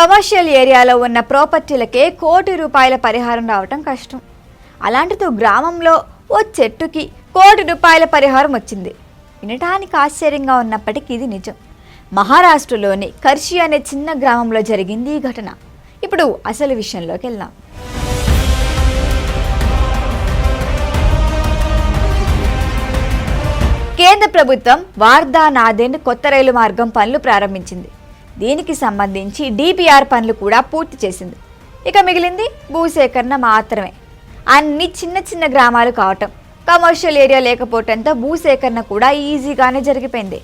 Commercial ఏరియాలో ఉన్న ప్రాపర్టీలకే కోటి రూపాయల పరిహారం రావటం కష్టం. అలాంటితో గ్రామంలో ఓ చెట్టుకి కోటి రూపాయల పరిహారం వచ్చింది. వినటానికి ఆశ్చర్యంగా ఉన్నప్పటికీ ఇది నిజం. మహారాష్ట్రలోని కర్షి అనే చిన్న గ్రామంలో జరిగింది ఈ ఘటన. ఇప్పుడు అసలు విషయంలోకి వెళ్దాం. కేంద్ర ప్రభుత్వం వార్దా నాదేండ్ కొత్త రైలు మార్గం పనులు ప్రారంభించింది. దీనికి సంబంధించి డిపిఆర్ పనులు కూడా పూర్తి చేసింది. ఇక మిగిలింది భూసేకరణ మాత్రమే. అన్ని చిన్న చిన్న గ్రామాలు కావటం కమర్షియల్ ఏరియా లేకపోవటంతో భూసేకరణ కూడా ఈజీగానే జరిగిపోయింది.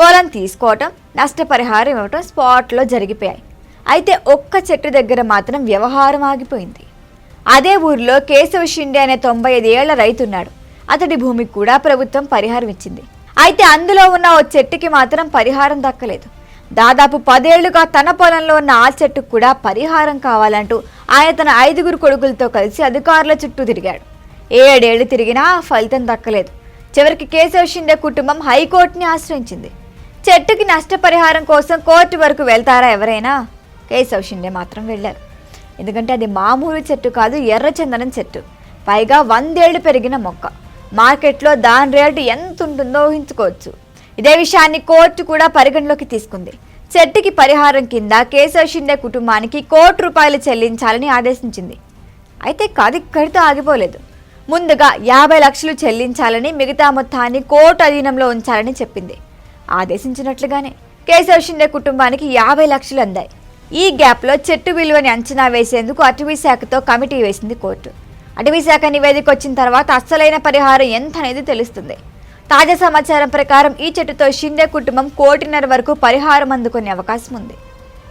పొలం తీసుకోవటం నష్టపరిహారం ఇవ్వటం స్పాట్లో జరిగిపోయాయి. అయితే ఒక్క చెట్టు దగ్గర మాత్రం వ్యవహారం ఆగిపోయింది. అదే ఊరిలో కేశవ షిండే అనే తొంభై ఐదు ఏళ్ళ రైతున్నాడు అతడి భూమికి కూడా ప్రభుత్వం పరిహారం ఇచ్చింది. అయితే అందులో ఉన్న ఓ చెట్టుకి మాత్రం పరిహారం దక్కలేదు. దాదాపు పదేళ్ళుగా తన పొలంలో ఉన్న ఆ చెట్టుకు కూడా పరిహారం కావాలంటూ ఆయన తన ఐదుగురు కొడుకులతో కలిసి అధికారుల చుట్టూ తిరిగాడు. ఏడేళ్ళు తిరిగినా ఫలితం దక్కలేదు. చివరికి కేశవ షిండే కుటుంబం హైకోర్టుని ఆశ్రయించింది. చెట్టుకి నష్టపరిహారం కోసం కోర్టు వరకు వెళ్తారా ఎవరైనా? కేశవ్ షిండే మాత్రం వెళ్ళారు. ఎందుకంటే అది మామూలు చెట్టు కాదు ఎర్రచందనం చెట్టు. పైగా వందేళ్ళు పెరిగిన మొక్క. మార్కెట్లో దాని రేటు ఎంత ఉంటుందో ఊహించుకోవచ్చు. ఇదే విషయాన్ని కోర్టు కూడా పరిగణలోకి తీసుకుంది. చెట్టుకి పరిహారం కింద కేశవ్ షిండే కుటుంబానికి కోటి రూపాయలు చెల్లించాలని ఆదేశించింది. అయితే కది ఇక్కడితో ఆగిపోలేదు. ముందుగా యాభై లక్షలు చెల్లించాలని మిగతా మొత్తాన్ని కోర్టు అధీనంలో ఉంచాలని చెప్పింది. ఆదేశించినట్లుగానే కేశవ్ షిండే కుటుంబానికి యాభై లక్షలు అందాయి. ఈ గ్యాప్లో చెట్టు విలువని అంచనా వేసేందుకు అటవీ శాఖతో కమిటీ వేసింది కోర్టు. అటవీ శాఖ నివేదిక వచ్చిన తర్వాత అస్సలైన పరిహారం ఎంత అనేది తెలుస్తుంది? తాజా సమాచారం ప్రకారం ఈ చెట్టుతో షిండే కుటుంబం కోటిన్నర వరకు పరిహారం అందుకునే అవకాశం ఉంది.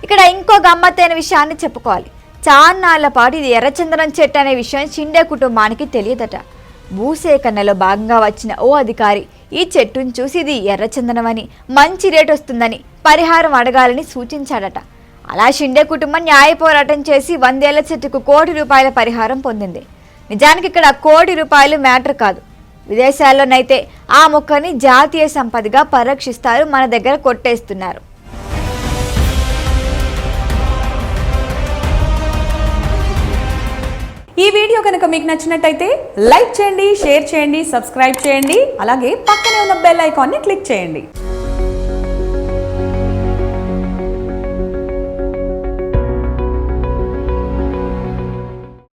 ఇక్కడ ఇంకో గమ్మత్తైన విషయాన్ని చెప్పుకోవాలి. చాన్నాళ్ళ పాటు ఇది ఎర్రచందనం చెట్టు అనే విషయం షిండే కుటుంబానికి తెలియదట. భూసేకరణలో భాగంగా వచ్చిన ఓ అధికారి ఈ చెట్టును చూసి ఇది ఎర్రచందనమని మంచి రేటు వస్తుందని పరిహారం అడగాలని సూచించాడట. అలా షిండే కుటుంబం న్యాయ పోరాటం చేసి వందేళ్ళ చెట్టుకు కోటి రూపాయల పరిహారం పొందింది. నిజానికి ఇక్కడ కోటి రూపాయలు మ్యాటర్ కాదు. విదేశాల్లోనైతే ఆ మొక్కని జాతీయ సంపదగా పరిరక్షిస్తారు మన దగ్గర కొట్టేస్తున్నారు. ఈ వీడియో కనుక మీకు నచ్చినట్టయితే లైక్ చేయండి షేర్ చేయండి సబ్స్క్రైబ్ చేయండి అలాగే పక్కనే ఉన్న బెల్ ఐకాన్ని క్లిక్ చేయండి.